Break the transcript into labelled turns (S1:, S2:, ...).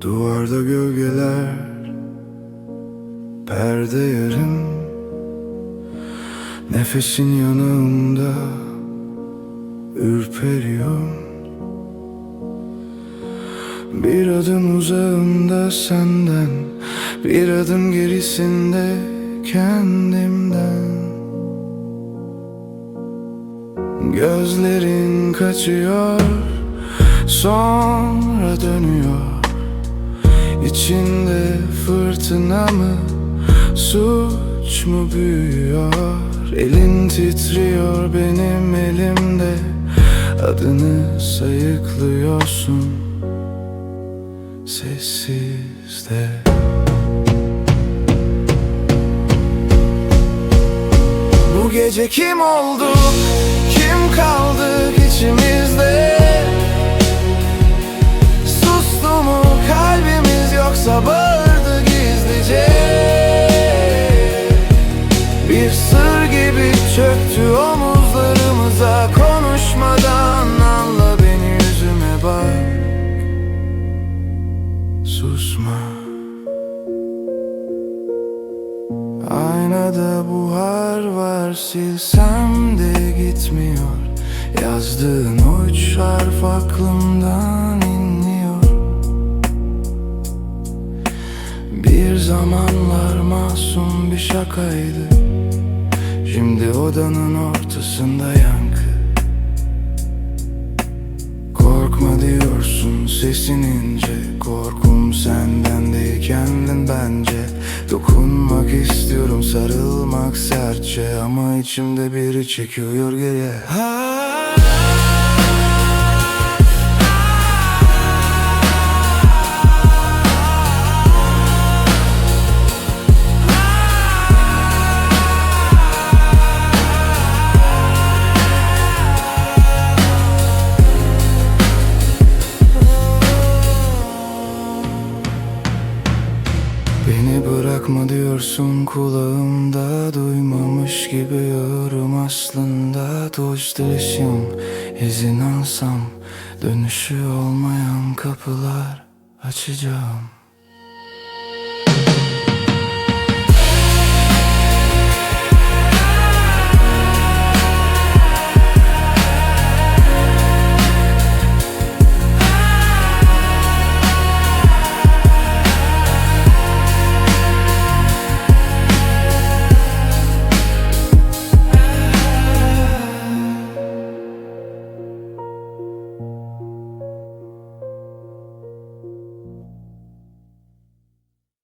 S1: Duvarda gölgeler Perde yarım Nefesin yanımda Ürperiyorum Bir adım uzağımda senden Bir adım gerisinde kendimden. Gözlerin kaçıyor Sonra dönüyor İçinde fırtına mı? Suç mu büyüyor? Elin titriyor benim elimde. Adını sayıklıyorsun Sessizde. Bu gece kim oldu? Bağırdı gizlice? Bir sır gibi çöktü omuzlarımıza. Konuşmadan anla beni yüzüme bak. Susma. Aynada buhar var silsem de gitmiyor. Yazdığın üç harf aklımdan zamanlar masum bir şakaydı. Şimdi odanın ortasında yankı. Korkma diyorsun sesin ince. Korkum senden değil kendin bence. Dokunmak istiyorum sarılmak sertçe. Ama içimde biri çekiyor geriye Beni bırakma diyorsun kulağımda Duymamış gibi yorum aslında. Dostleşim izin alsam Dönüşü olmayan kapılar açacağım